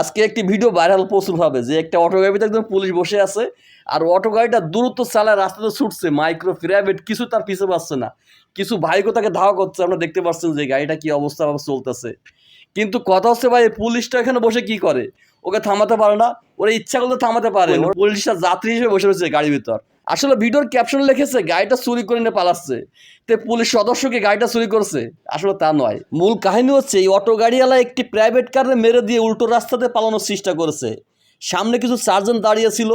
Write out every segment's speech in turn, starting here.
আজকে একটি video viral প্রচুর হবে যে একটা অটো গাড়িতে একদম পুলিশ বসে আছে, আর অটো গাড়িটা দ্রুত চালায়, রাস্তাতে ছুটছে মাইক্রো প্রাইভেট কিছু তার পিছু পাচ্ছে না। কিছু ভাইকো তাকে ধাওয়া করছে আমরা দেখতে পাচ্ছেন যে গাড়িটা কি অবস্থা চলতেছে। কিন্তু কথা হচ্ছে ভাই পুলিশটা এখানে বসে কি করে? ওকে থামাতে পারে না ওরা ইচ্ছা করলে থামাতে পারে। পুলিশটা যাত্রী হিসেবে বসে রয়েছে গাড়ির ভিতর। আসলে ভিডিওর ক্যাপশন লিখেছে গাড়িটা চুরি করে নিয়ে পালাচ্ছে। তে পুলিশ সদস্যকে গাড়িটা চুরি করছে? আসলে তা নয়। মূল কাহিনী হচ্ছে এই অটো গাড়িওয়ালা একটি প্রাইভেট কারে মেরে দিয়ে উল্টো রাস্তাতে পালানোর চেষ্টা করেছে। সামনে কিছু চারজন দাঁড়িয়ে ছিল।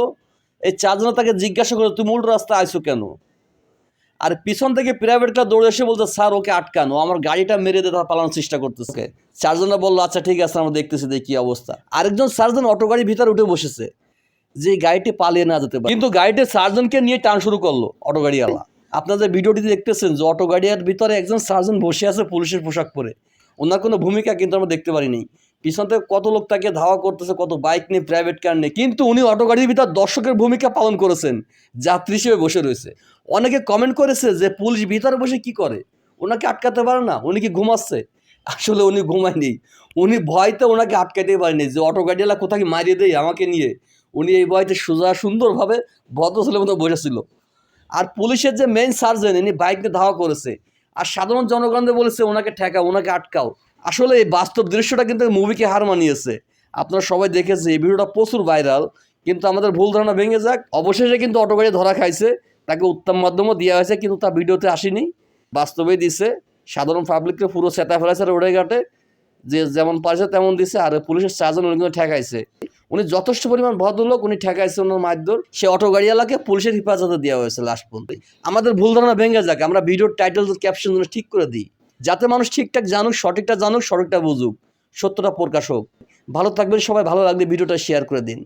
এই চারজন তাকে জিজ্ঞাসা করে তুমি উল্টো রাস্তায় আইছো কেন? আর পিছন থেকে প্রাইভেট কার দৌড়ে এসে বলতে স্যার ওকে আটকানো। আমার গাড়িটা মেরে দিয়ে তারা পালানোর চেষ্টা করতেছে। চারজনরা বলল আচ্ছা ঠিক আছে আমরা দেখতেছি দেখি কি অবস্থা। আরেকজন চারজন অটো গাড়ির ভিতরে উঠে বসেছে যে গাড়িটি পালিয়ে না যেতে পারে। কিন্তু গাড়িতে চারজনকে নিয়ে টান শুরু করল অটো গাড়িওয়ালা। আপনারা যে ভিডিওটি দেখতেছেন যে অটো গাড়ির ভিতরে একজন চারজন বসে আছে পুলিশের পোশাক পরে। ওনার কোনো ভূমিকা কিন্তু আমরা দেখতে পারিনি। পিছন থেকে কত লোক তাকে ধাওয়া করতেছে, কত বাইক নিয়ে প্রাইভেট কার নিয়ে। কিন্তু উনি অটো গাড়ির ভিতর দর্শকের ভূমিকা পালন করেছেন, যাত্রী হিসেবে বসে রয়েছে। অনেকে কমেন্ট করেছে যে, পুলিশ ভিতরে বসে কি করে? ওনাকে আটকাতে পারে না, উনি কি ঘুমাচ্ছে? আসলে উনি ঘুমায়নি। উনি ভয়তে ওনাকে আটকাতে পারেনি যে, অটো গাড়িওয়ালা কোথায় মারিয়ে দেয় আমাকে নিয়ে? উনি এই ভয়তে সোজা সুন্দরভাবে ভদ্র ছেলের মতো বসেছিল আর পুলিশের যে মেইন সার্জন ইনি বাইক নিয়ে ধাওয়া করেছে। আর সাধারণ জনগণদের বলেছে, ওনাকে ঠেকাও, ওনাকে আটকাও। আসলে এই বাস্তব দৃশ্যটা কিন্তু মুভিকে হার মানিয়েছে। আপনারা সবাই দেখেছে এই ভিডিওটা প্রচুর ভাইরাল কিন্তু আমাদের ভুল ধারণা ভেঙে যাক। অবশেষে কিন্তু অটো গাড়ি ধরা খাইছে, তাকে উত্তম মাধ্যমও দেওয়া হয়েছে, কিন্তু তা ভিডিওতে আসেনি, বাস্তবেই দিছে। সাধারণ পাবলিককে পুরো চেতা ফেলাইছে রোডে ঘাটে, যে যেমন পারছে তেমন দিছে, আর পুলিশের চারজন উনি কিন্তু ঠেকাইছে। উনি যথেষ্ট পরিমাণ ভদ্রলোক, উনি ঠেকাইছে ওনার মারধর। সে অটো গাড়িওয়ালাকে পুলিশের হেফাজতে দেওয়া হয়েছে লাস্ট পর্যন্ত। আমাদের ভুল ধারণা ভেঙে যাক, আমরা ভিডিওর টাইটেল ক্যাপশন ঠিক করে দিই। যাতে মানুষ ঠিকঠাক জানুক, সঠিকটা জানুক, সঠিকটা বুঝুক। সত্যটা প্রকাশ হোক ভালো থাকবেন সবাই, ভালো লাগলে ভিডিওটা শেয়ার করে দিন।